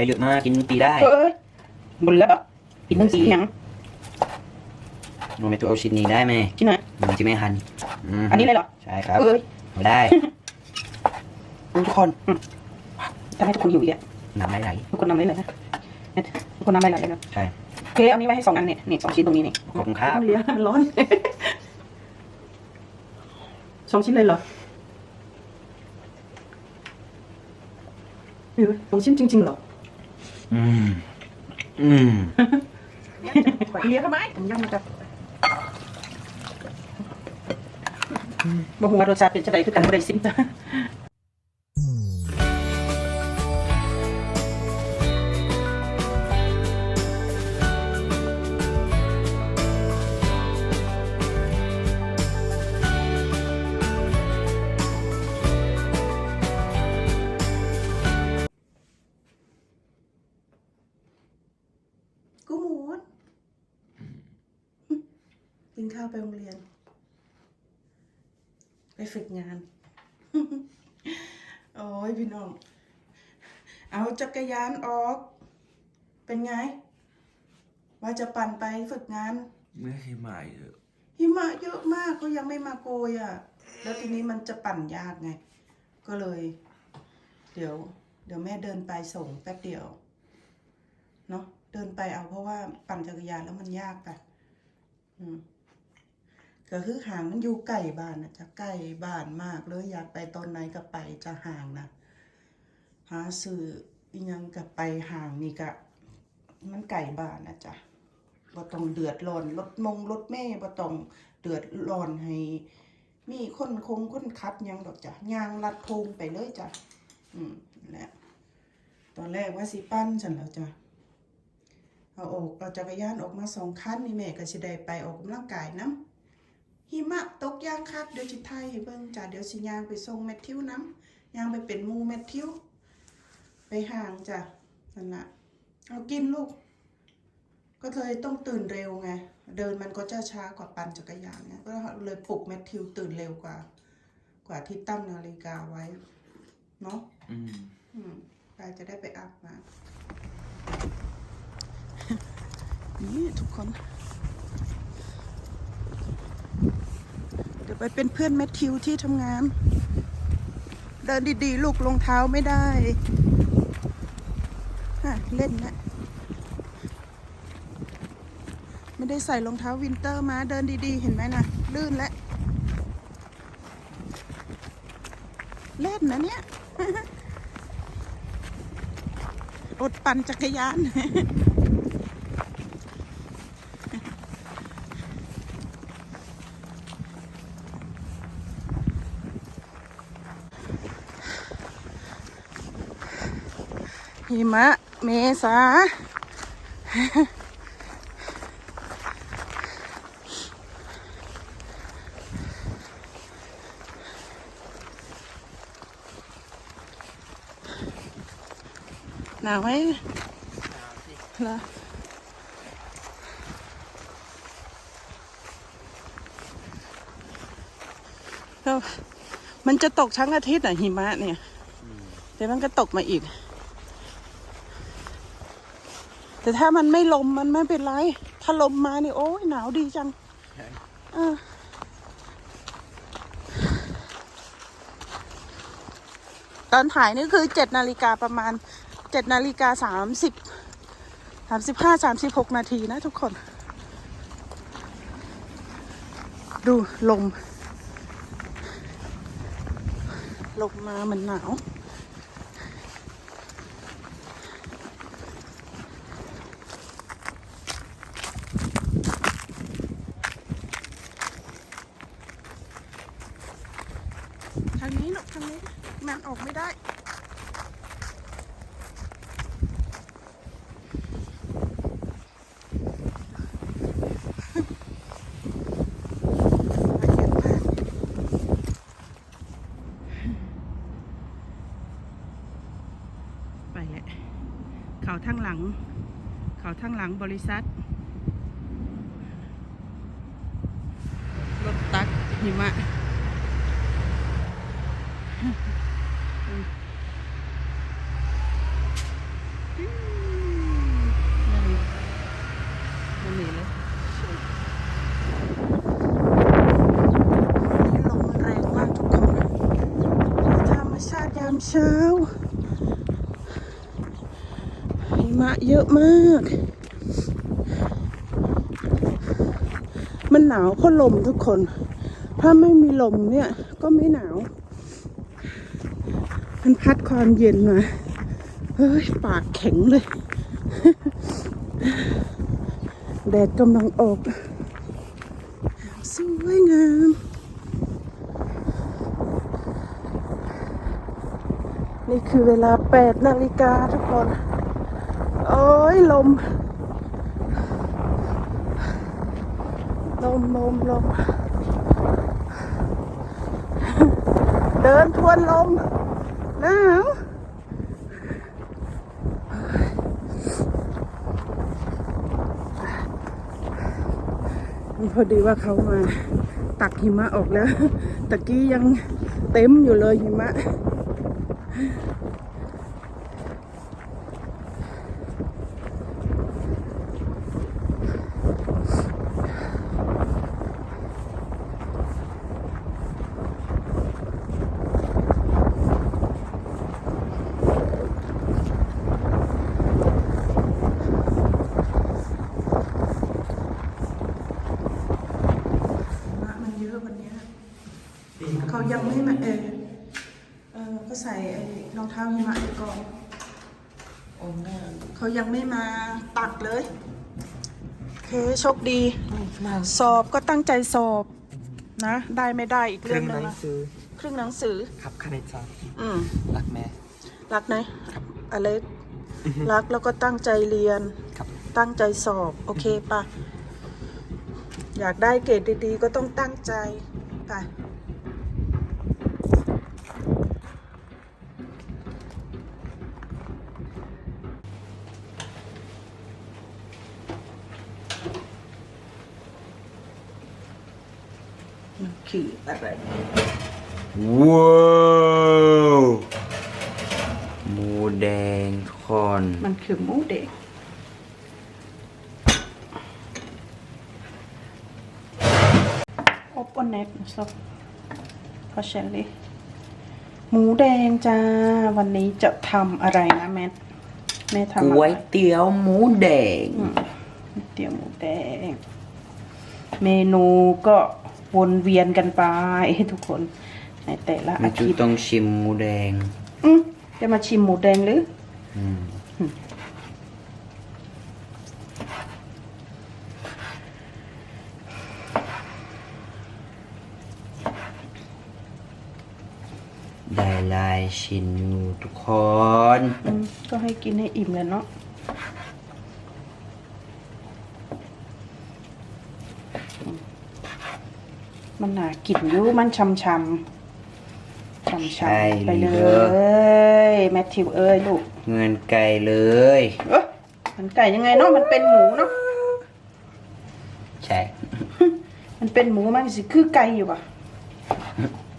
จะเยอะมากกินปีได้เอ้ยบุญแล้วกินทั้งสีหยังโนเมตัวเอาชิ้นนี้ได้ไหมที่ไหนมันจะไม่หันมอันนี้เลยเหรอ ใช่ครับเอ้ยเอาได้ทุกคนจะให้ทุกคนหิวอีกอะน้ำไหลไหลทุกคนนำได้เลยนะทุกคนนำได้เลยนะใช่โอเคเอานี้ไว้ให้สองอันเนี่ยนี่สองชิ้นตรงนี้นี่ขอบคุณครับต้องเลี้ยงมันร้อนสองชิ้นเลยเหรอเออสองชิ้นจริงๆเหรอ อืม อืมเลี้ยงทำไมผมย่างมันจะบ่หัวารสชาติเป็นจะไดคือกันบ่ได้ซิมจ้ะ ข้าวไปโรงเรียน ไปฝึกงาน โอ้ยพี่น้อง เอาจักรยานออก เป็นไง ว่าจะปั่นไปฝึกงาน ไม่ให้หมายเถอะหิมะเยอะมากก็ยังไม่มาโกยอะ แล้วทีนี้มันจะปั่นยากไง ก็เลย เดี๋ยว เดี๋ยวแม่เดินไปส่งแป๊บเดียว เนาะเดินไปเอาเพราะว่าปั่นจักรยานแล้วมันยากไปอืม ก็คือห่างมันอยู่ใกล้บ้านนะจะใกล้บ้านมากเลยอยากไปตอนไหนก็ไปจะห่างนะหาซื้อยังกับไปห่างนี่ก็มันไก่บ้านนะจ๊ะบ่ต้องเดือดร้อนรถมงรถเม่บ่ต้องเดือดร้อนให้ มีคนคงคนขับยังดอกจ้ะยางลัดพงไปเลยจ้ะอืมแหละตอนแรกว่าสิปั้นฉันแล้วจ้ะเอาออกเอาจักรยานออกมาสองคันนี่แม่ก็สิได้ไปออกกำลังกายน้ำ หิมะตกย่างคักเดี๋ยวสิไทยให้เบิ่งจ้ะเดี๋ยวสิย่างไปส่งแมทธิวน้ำย่างไปเป็นหมูแมทธิว ไปห่างจ้ะนั่นละเอากินลูก ก็เลยต้องตื่นเร็วไง เดินมันก็จะช้ากว่าปั่นจักรยานไงก็เลยปลุกแมทธิวตื่นเร็วกว่า กว่าที่ตั้งนาฬิกาไว้ เนาะอืมอืมไปจะได้ไปอาบน้ำนี่ทุกคน เดี๋ยว ไปเป็นเพื่อนแมทธิวที่ทำงาน เดินดีๆ ลูกรองเท้าไม่ได้ฮะเล่นนะไม่ได้ใส่รองเท้าวินเตอร์มาเดินดีๆ เห็นไหมนะลื่นแล้วเล่นนะเนี่ยอดปั่นจักรยาน หิมะ เมษาหนาวไหมเหรอแล้วมันจะตกทั้งอาทิตย์อะหิมะเนี่ยเดี๋ยวมันก็ตกมาอีก แต่ถ้ามันไม่ลมมันไม่เป็นไร ถ้าลมมานี่โอ้ยหนาวดีจังเออตอนถ่ายนี่คือเจ็ดนาฬิกาประมาณเจ็ดนาฬิกาสามสิบสามสิบห้าสามสิบหกนาทีนะทุกคน ดูลม ลมมาเหมันหนาว ทางนี้ลูกทางนี้มัน ออกไม่ได้ ไปแหละเขาทั้งหลัง เขาทั้งหลังบริษัท รถตักหิมะ อืมาม เช้าหิมะเยอะมาก มันหนาวเพราะลมทุกคน ถ้าไม่มีลมเนี่ย ก็ไม่หนาว มันพัดความเย็นมา เฮ้ย ปากแข็งเลย แดดกำลังออก สวยงาม นี่ คือเวลา8นาฬิกาทุกคน โอ้ยลม ลมลมลม เดินทวนลมหนาวพอดีว่าเขามาตักหิมะออกแล้ว ตะกี้ยังเต็มอยู่เลยหิมะ หิมะมันเยอะวันเนี้ยเขายังไม่มาเออเออก็ใส่ไอ้รองเท้าหิมะไปก่อนเขายังไม่มาตักเลย โอเคโชคดี สอบก็ตั้งใจสอบนะ ได้ไม่ได้อีกเคเรื่รื่อองงหนึหงนังนะสือครึ่งหนังสือ ครับคณิตศาสตร์อืม รักแม่ รักไหมอเล็กรักแล้วก็ตั้งใจเรียน ครับ ตั้งใจสอบ โอเคปะอยากได้เกรดดีๆ ก็ต้องตั้งใจไป มันคืออะไรว้าวหมูแดงทุกคน มันคือหมูเด็กโอปเนตนะครับพอเชลลี่หมูแดงจ้า วันนี้จะทำอะไรนะแม่แม่ทำก๋อะวไรยเตี๋ยวหมูแดงอืมเตี๋ยวหมูแดง เมนูก็ วนเวียนกันไปทุกคนในแต่ละแม่อาจูทิตย์ต้องชิมหมูแดง อืมจะมาชิมหมูแดงหรืออืมได้หลายชิ้นอยู่ทุกคนอืมก็ให้กินให้อิ่มแล้วเนาะอืม มันหนากินอยู่มันชำชำชำชำไปเลยแมทธิวเอ้ยลูกเงินไก่เลยเอ้ยมันไก่ยังไงเนาะมันเป็นหมูเนาะใช่ มันเป็นหมูมันสิคือไก่อยู่ป่ะ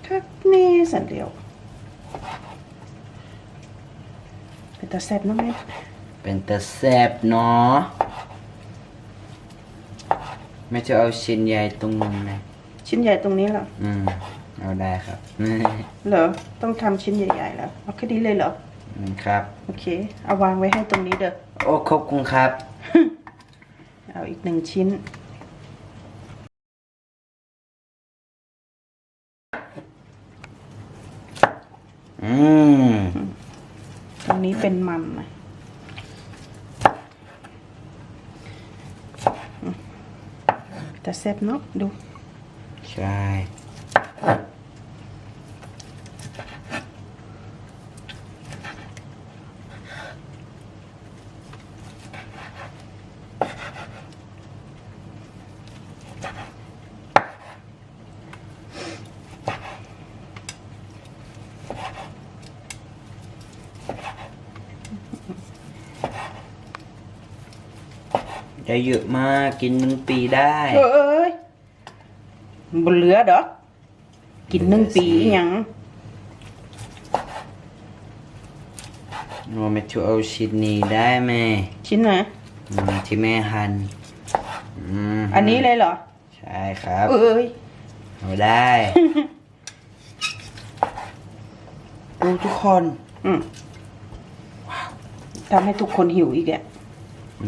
คักแน่สันเดียวเป็นตาแซ่บเนาะแม่เป็นตะแซบเนาะแม่จะเอาชิ้นใหญ่ตรงนู้นนะ ชิ้นใหญ่ตรงนี้เหรอ อืมเอาได้ครับเหรอ ต้องทำชิ้นใหญ่ๆแล้วเอาแค่นี้เลยเหรอ อืมครับ โอเค เอาวางไว้ให้ตรงนี้เด้อ โอ้ขอบคุณครับ เอาอีกหนึ่งชิ้น อืมตรงนี้เป็นมันนะอืมแต่แซ่บเนาะดู ใช่ ได้เยอะมากกินหนึ่งปีได้ เอ้ย บนเหลือเด้อกินหนึ่งปีอหยังโนแมทธิวเอาชิ้นนี้ได้ไหมชิ้นไหนอืมที่แม่หั่นอืมอันนี้เลยเหรอ ใช่ครับ เอ้ยเอาได้ ดูทุกคนอืมทำให้ทุกคนหิวอีกแก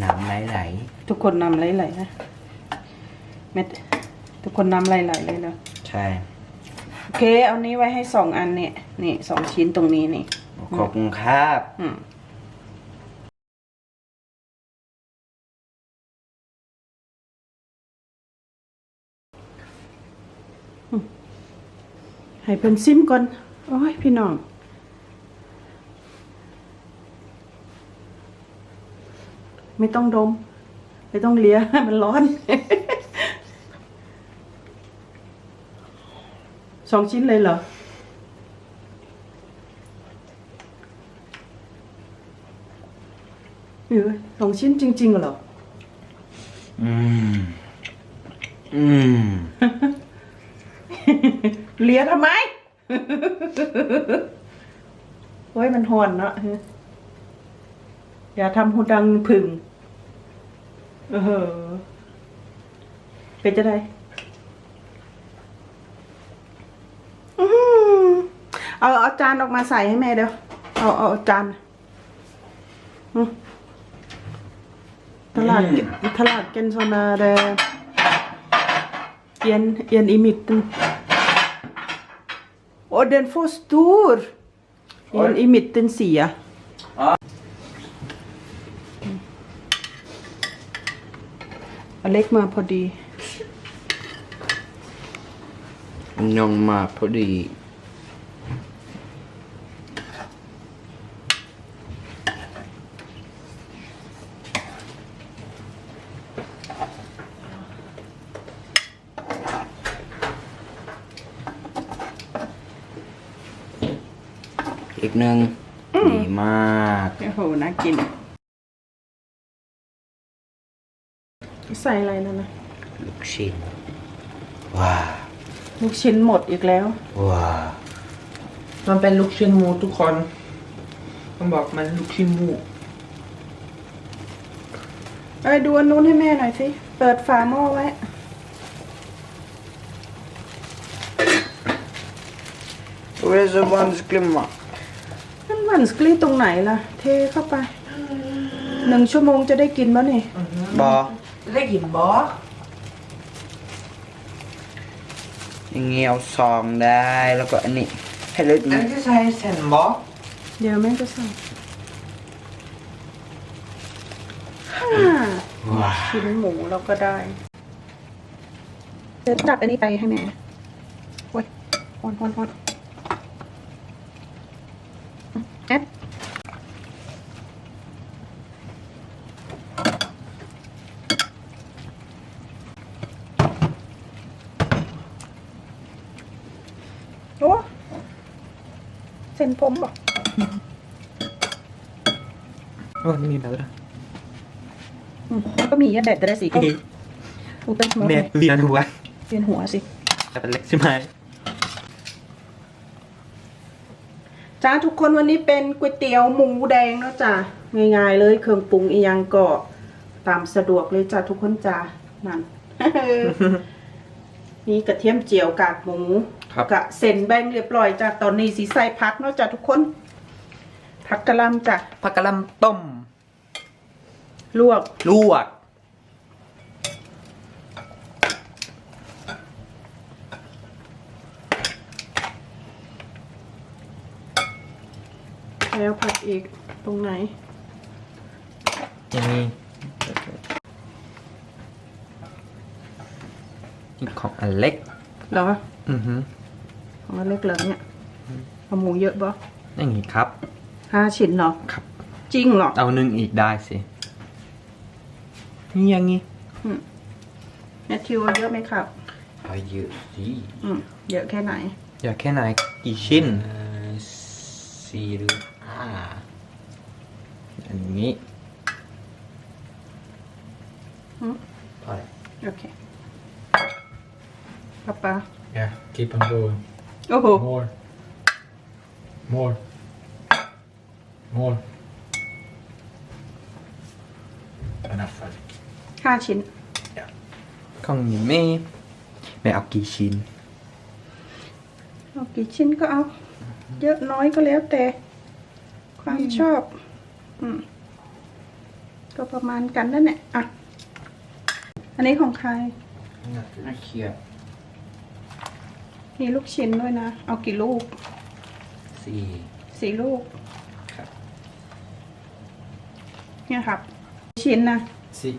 น้ำไหลทุกคนนำไหลๆนะเม็ด ทุกคนนำไหลๆเลยเลยๆใช่ โอเค เอานี้ไว้ให้สองอันเนี่ย นี่สองชิ้นตรงนี้นี่ ขอบคุณครับ อืมอืมให้เพิ่นซิมก่อน โอ้ย พี่น้อง ไม่ต้องดม ไม่ต้องเลีย มันร้อน สองชิ้นเลยเหรอเออสองชิ้นจริงๆเหรอ อืม อืม เลียทำไม โอ้ยมันหอนเนาะเฮ้ยอย่าทำหูดังผึ่งเออเป็นจะได้อื้อหือ เอาเอาจานออกมาใส่ให้แม่เดี๋ยว เอาเอาเอาจานอืมตลาดตลาดเกนโซนาเดเอียนเอียนอิมิต Och den får stor. En i mitten sia. Mm. เอาเล็กมาพอดี น้องมาพอดี อีกหนึ่งดีมากโอ้โหน่ากิน ใส่อะไรนั่นนะลูกชิ้นว้าลูกชิ้นหมดอีกแล้วว้ามันเป็นลูกชิ้นหมูทุกคนต้องบอกมันลูกชิ้นหมูเอ้ยดูอันนู้นให้แม่หน่อยสิ เปิดฝาหม้อไว้ Och det är så vanskligt mat. นั่น หวันสกลีตรงไหนล่ะ เทเข้าไปหนึ่งชั่วโมงจะได้กินมั้นี่ Bra. ได้กินบออย่างงี้เอาซองได้แล้วก็อันนี้ให้เล็กอันนิดนี้จะใช้เส้นบอเดี๋ยวแม่จะใส่ห้าว้าชิ้นหมูเราก็ได้เดี๋ยวจับอันนี้ไปให้แม่โอ้ยฮอนฮอนฮอนแอดโอ้เส้น ผมบอกวันนี้แล้วนะอืมแล้วก็มีอันแดดแต่ได้สีก็ถูกเป็นหมดเมีเลยยเวียนหัวเวียนหัวสิจะเป็นเล็กใช่ไหมจ้าทุกคนวันนี้เป็นก๋วยเตี๋ยวหมูแดงเนาะจ้าง่ายๆเลยเครื่องปรุงอีหยังก็ตามสะดวกเลยจ้าทุกคนจ้านั่น มีกระเทียมเจียวกากหมูกะเส้นแบ่งเรียบร้อยจ้าตอนนี้สีใส่พักเนาะจ้าทุกคน ผักกะหล่ำจ้ะผักกะหล่ำต้ม ลวก ลวก แล้วผักอีกตรงไหน อย่างนี้นี่ ของอันเล็ก เหรออือฮึของอันเล็กเหรอเนี่ยเอาหมูเยอะบ่อย่างนี้ครับห้าชิ้นเหรอครับ จริงเหรอเอาหนึ่งอีกได้สินี่อย่างนี้แมทธิวเอาเยอะไหมครับเอาเยอะสิอืมเยอะแค่ไหน อยากแค่ไหนกี่ชิ้นเอ่อสี่หรือห้า อันนี้ พอแล้ว โอเค ป้าป้า Yeah, keep on going. โอ้โห More. More. More. Enough. I think. ห้าชิ้นของนี่แม่แม่เอากี่ชิ้น เอากี่ชิ้นก็เอาอเยอะน้อยก็แล้วแต่ ความชอบ อืม ก็ประมาณกันนั่นแหละอะ อันนี้ของใคร น่าเคียด มีลูกชิ้นด้วยนะ เอากี่ลูกสี่สี่ลูก ครับเนี่ยครับ ชิ้นนะสี่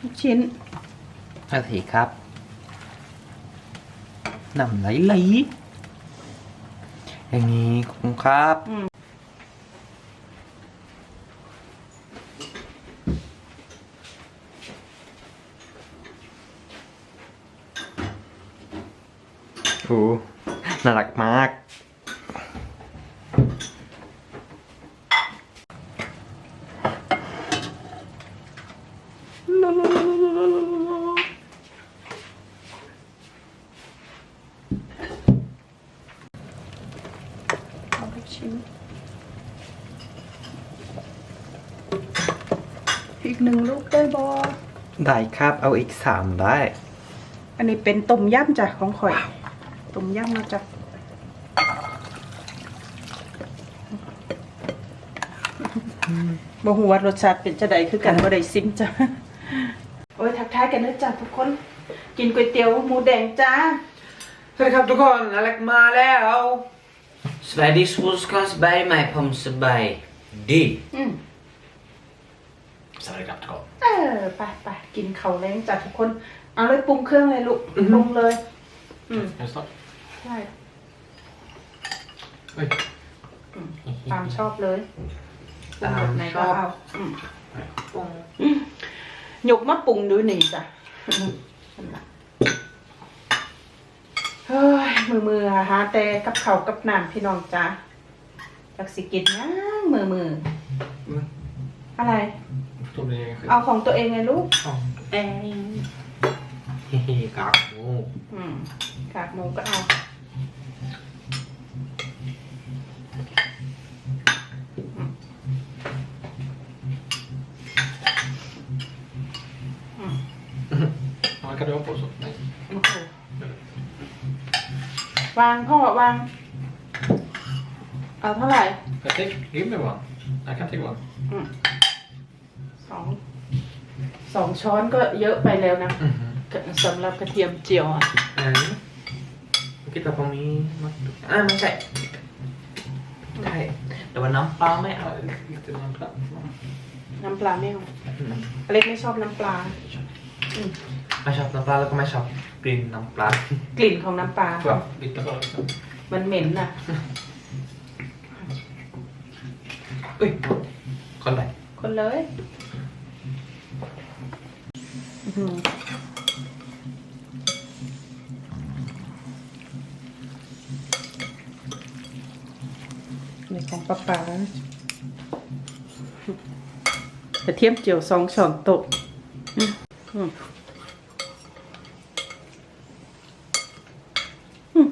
ลูกชิ้นนาทีครับนำไหลไหลอย่างนี้ขอบคุณครับโอ้น่ารักมาก เอาลูกชิ้น อีกหนึ่งลูกได้บอ ได้ครับ เอาอีกสามได้ อันนี้เป็นต้มยำจ้ะของข่อยต้มยำนะจ๊ะบ่หัวารสชาติเป็นจะใดคือกันบ่ได้ซิมจ้ะโอ้ยทักทายกันนะจ้ะทุกคน กินก๋วยเตี๋ยวหมูแดงจ้าสวัสดีครับทุกคนอเล็กมาแล้วสบายดีสูสกันสบายไหมผมสบายดีอืม Sorry, got to go. เออไปไปกินข้าวแรงจ้ะทุกคน เอาเลยปรุงเครื่องเลยลูกปรุงเลย อืม Can I stop? ใช่ Oj. ตามชอบเลยปรุงแบบไหนก็เอาอืมปรุงหยกมาปรุงดูนี่จ้ะเฮ้ย มือมือหาแต่กับเขาวกับน้ำพี่น้องจ้ะจักสิกินนะมือมือ อะไร Förstår ni? เอาของตัวเองไงลูกเองเฮ้กากหมูอืมกากหมูก็เอา Ja, kan du ha på så? Nej. โอ้โหวางพ่อวางเอาเท่าไหร่ Jag take, give me one. I can take one. อืมสอ งสองช้อนก็เยอะไปแล้วนะ Mhm. สำหรับกระเทียมเจียวอะอันนี้ kita på min อ่าไม่ใช่ใช่แต่ว่าน้ำปลาไม่เอา Ja, lite grann plats. น้ำปลาไม่เอาอเล็กไม่ชอบน้ำปลาอืมไม่ชอบน้ำปลาแล้วก็ไม่ชอบกลิ่นน้ำปลากลิ่นของน้ำปลา Ja, lite bara liksom. มันเหม็นน่ะอุ้ยคนไปคนเลยอื้อหือ ในของป้าป๋ากระเทียมเจียวสองช้อนโต๊ะอืมอืม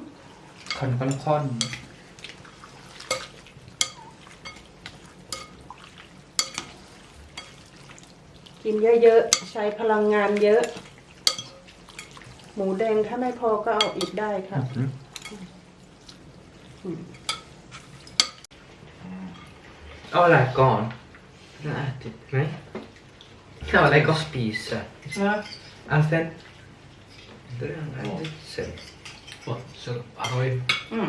คนคนคน กินเยอะๆ ใช้พลังงานเยอะ หมูแดงถ้าไม่พอก็เอาอีกได้ค่ะ เอาอะไรก่อนน่าติดไหมเอาอะไรก็สปีสอะ Ja. อันเซนเรื่องอะไรเสร็จ Så, så, Ahoy. อืม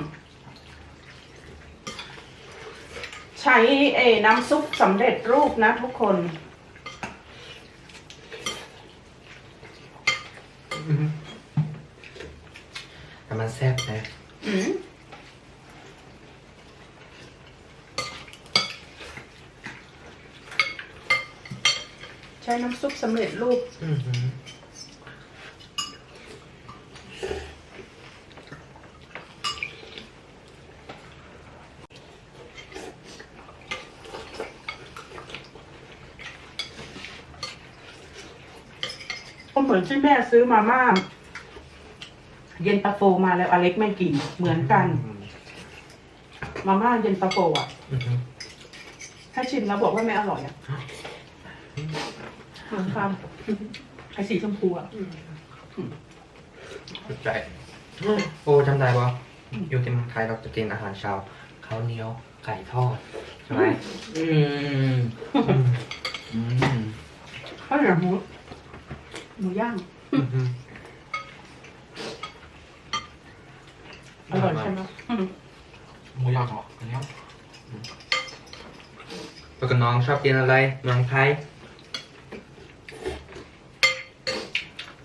ใช้เอน้ำซุปสำเร็จรูปนะทุกคน แต่มันแซ่บนะอืมใช้น้ำซุปสำเร็จรูป อือหือ ก็เหมือนที่แม่ซื้อมาม่าเย็นตาโฟมาแล้วอเล็กไม่กินเหมือนกัน มาม่าเย็นตาโฟอะอือหือถ้าชิมแล้วบอกว่าไม่อร่อยอะเหมือนฟาร์มไอ้สีชมพูอะสุดใจ โอ้จำได้ปะอยู่ที่เมืองไทยเราจะกินอาหารเช้าข้าวเหนียวไก่ทอดใช่ไหมอืมอืมข้าวเหนียวหมู หมูย่าง อืมอร่อยใช่ไหมอืมหมูย่างเหรออันนี้แล้วก็น้องชอบกินอะไรเมืองไทย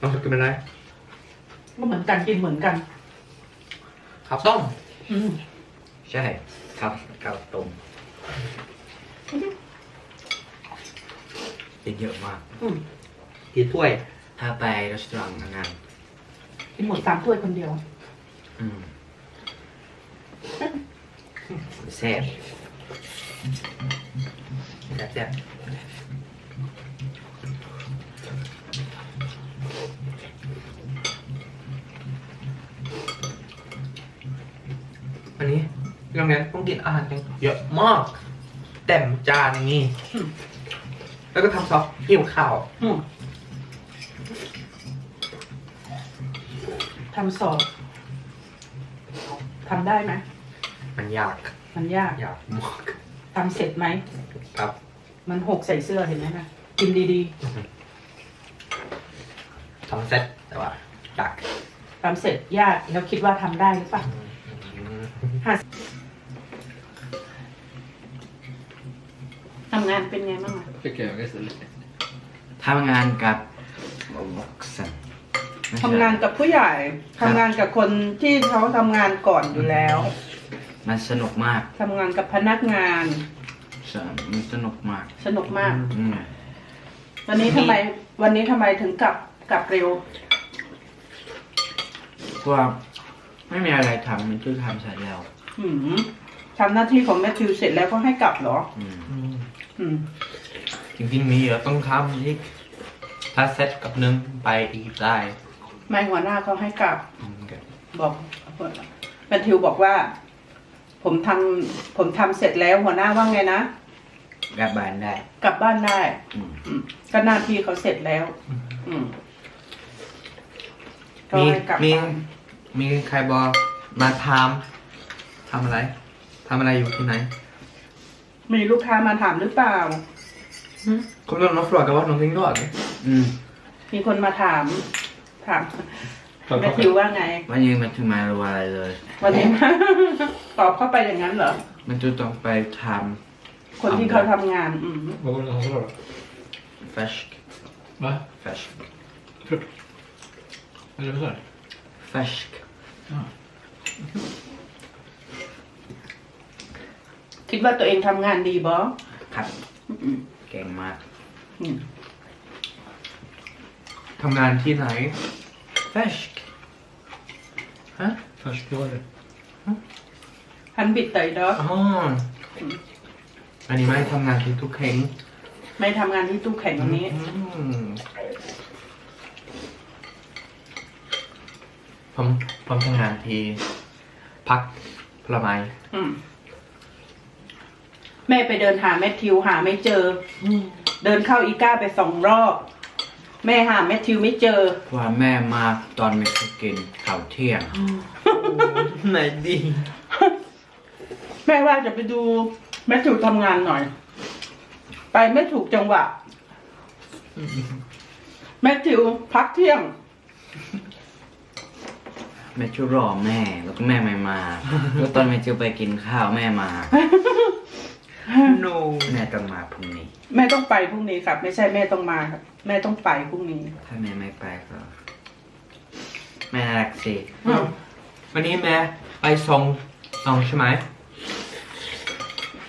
น้องชอบกินอะไรก็เหมือนกันกินเหมือนกัน ข้าวต้มอืมใช่ ครับข้าวต้มกินเยอะมากอืมกี่ถ้วย ถ้าไปรีสอร์ทงานกินหมดสามถ้วยคนเดียวอืมแซ่บแซ่บๆอันนี้โรงเรียนต้องกินอาหารกันเยอะมากเต็มจานอย่างนี้อืมแล้วก็ทำซอสหิวข้าวอืม ทำสอบทำได้ไหมมันยากมันยากยากมากทำเสร็จไหม ครับ มันหกใส่เสื้อเห็นไหมนะกินดีทำเสร็จแต่ว่าดักๆทำเสร็จยากแล้วคิดว่าทำได้หรือเปล่าทำงานเป็นไงบ้างอะ Fick jag visst lite. ทำงานกับบ็อกซ์ ทำงานกับผู้ใหญ่ทำงานกับคนที่เขาทำงานก่อนอยู่แล้วมันสนุกมากทำงานกับพนักงาน สนมันสนุกมากสนุกมาก อืมวันนี้ทำไม วันนี้ทำไมถึงกลับกลับเร็วเพราะว่าไม่มีอะไรทำมันคือทำเสร็จแล้ว อืมทำหน้าที่ของแมทธิวเสร็จแล้วก็ให้กลับเหรอ อืมอืมจริงๆมีเยอะต้องทำอีกถ้าเซตกับหนึ่งไปอีกได้ ไม่หัวหน้าเขาให้กลับอืมก็บอกแมทธิวบอกว่า ผมทำผมทำเสร็จแล้วหัวหน้าว่าไงนะ กลับบ้านได้ กลับบ้านได้ อืม อืมก็หน้าที่เขาเสร็จแล้ว อืมก็มีให้กลับมีบ้านมีใครบอกมาทำทำอะไรทำอะไรอยู่ที่ไหนมีลูกค้ามาถามหรือเปล่า Kommer någon och frågar vad någonting då? อืม มีคนมาถาม ถามแมทธิวว่าไง วันนี้มันถึงมารู้อะไรเลย วันนี้ ตอบเข้าไปอย่างนั้นเหรอ มันจะต้องไปทคนที่เขาทำงาน อืม Vad var det han sa då? ำ färsk Va? färsk Frukt? Eller vad sa du? färsk Ja. คิดว่าตัวเองทำงานดีบอครับอืมเก่งมากอืม ทำงานที่ไหน färsk ฮะ Färsk var det. ฮันบิดเตยดออ๋ออันนี้ไม่ทำงานที่ทุกแห่ง ไม่ทำงานที่ตู้แข่งวันนี้ อืมผมผมทำงานที่พักผลไม้อืม แม่ไปเดินหาแมทธิวหาไม่เจออเดินเข้าอีก้าไปสองรอบ แม่หาแมทธิวไม่เจอเพราะว่าแม่มาตอนไม่ได้กินข้าวเที่ยง ไหนดีแม่ว่าจะไปดูแมทธิวทำงานหน่อย ไปไม่ถูกจังหวะแมทธิวพักเที่ยง แม่ชูรอแม่แล้วก็แม่ไม่มา แล้วตอนแม่จูไปกินข้าวแม่มา no แม่ต้องมาพรุ่งนี้ แม่ต้องไปพรุ่งนี้ครับ ไม่ใช่แม่ต้องมาครับ แม่ต้องไปพรุ่งนี้ ถ้าแม่ไม่ไปก็แม่น่ารักสิอืม วันนี้แม่ไปส่งน้องใช่ไหม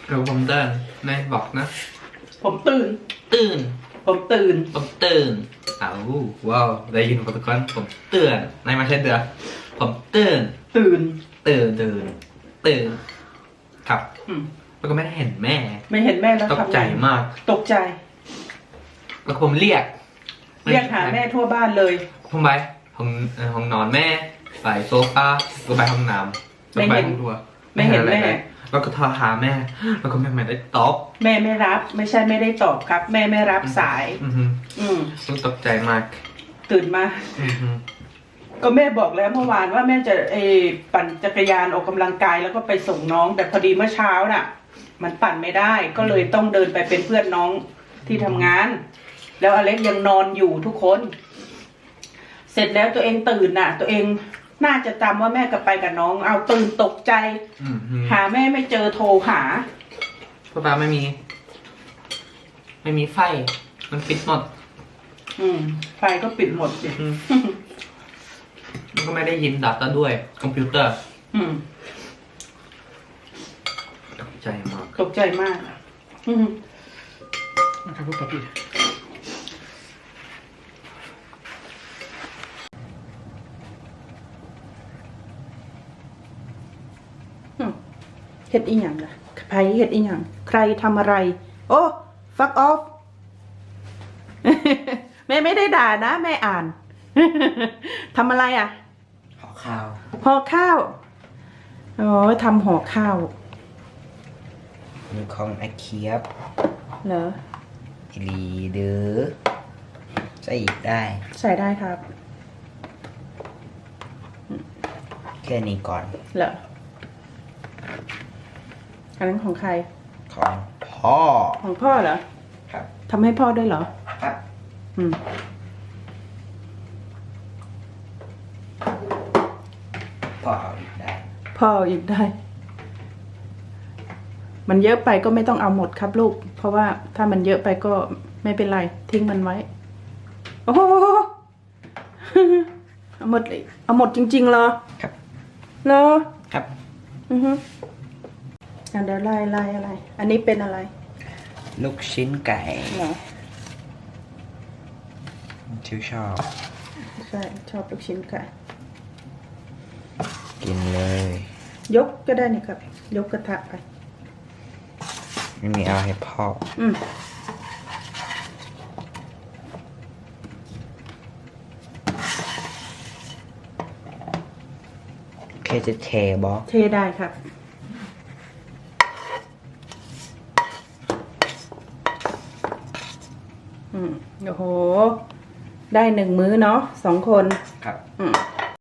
เดี๋ยวผมเดินแม่บอกนะ ผมตื่น ตื่น ผมตื่น ผมตื่นอ้าวว้าวได้ยินโปรโตคอลผมตื่นนายมาใช่เดือผมตื่นตื่น ตื่นตื่นตื่นครับ อืม แล้วก็ไม่ได้เห็นแม่ ไม่เห็นแม่แล้วตกทำไงใจมาก ตกใจ แล้วผมเรียกเรียกหาแม่ทั่วบ้านเลย ผมไปห้องเอ่อห้องนอนแม่ไปโซฟาก็ไปห้องน้ำก็ไม่ไปเห็นห้องครัวไม่เห็นอะไรแม่เลยแล้วก็โทรหาแม่ แล้วก็แม่ไม่ได้ตอบแม่ไม่รับ ไม่ใช่ไม่ได้ตอบครับ แม่ไม่รับสาย อือฮึอืม ต้องตกใจมากตื่นมา อือฮึก็แม่บอกแล้วเมื่อวานว่าแม่จะเออปั่นจักรยานออกกำลังกายแล้วก็ไปส่งน้อง แต่พอดีเมื่อเช้าน่ะ มันปั่นไม่ได้ ก็เลยต้องเดินไปเป็นเพื่อนน้องที่ทำงาน แล้วอเล็กยังนอนอยู่ทุกคน เสร็จแล้วตัวเองตื่นน่ะ ตัวเองน่าจะจำว่าแม่กับไปกับน้อง เอาตื่นตกใจ อือฮึหาแม่ไม่เจอโทรหา พ่อป้าไม่มี ไม่มีไฟ มันปิดหมดอืมไฟก็ปิดหมดสิอืมมันก็ไม่ได้ยินดัตาด้วย คอมพิวเตอร์อืม ตกใจมาก ตกใจมาก อืม Man kan få papper. เฮ็ดอีหยังล่ะใครเฮ็ดอีหยังใครทำอะไร โอ้ fuck off แม่ไม่ได้ด่านะ แม่อ่านทำอะไรอะห่อข้าวห่อข้าวอ๋อทำห่อข้าว มีของไอเคียบเหรออีหลีเดือใส่อีกได้ ใส่ได้ครับ แค่นี้ก่อน เหรออันนั้นของใคร ของพ่อ ของพ่อเหรอครับ ทำให้พ่อด้วยเหรอ ครับ อืม พ่อเอาอีกได้ พ่อเอาอีกได้ มันเยอะไปก็ไม่ต้องเอาหมดครับลูก เพราะว่าถ้ามันเยอะไปก็ไม่เป็นไร ทิ้งมันไว้ โอ้โหเอาหมดเลยเอาหมดจริงๆเหรอ ครับเหรอ ครับ อือฮึอะเดี๋ยวไล่ไล่อะไร อันนี้เป็นอะไร ลูกชิ้นไก่เหรอชิวชอบ ใช่ชอบลูกชิ้นไก่ กินเลย ยกก็ได้นี่ครับ ยกกระทะไป ไม่มีเอาให้พ่ออืมเคจะเทบอเทได้ครับ อืมโอ้โห ได้หนึ่งมื้อเนาะสองคน ครับ อืม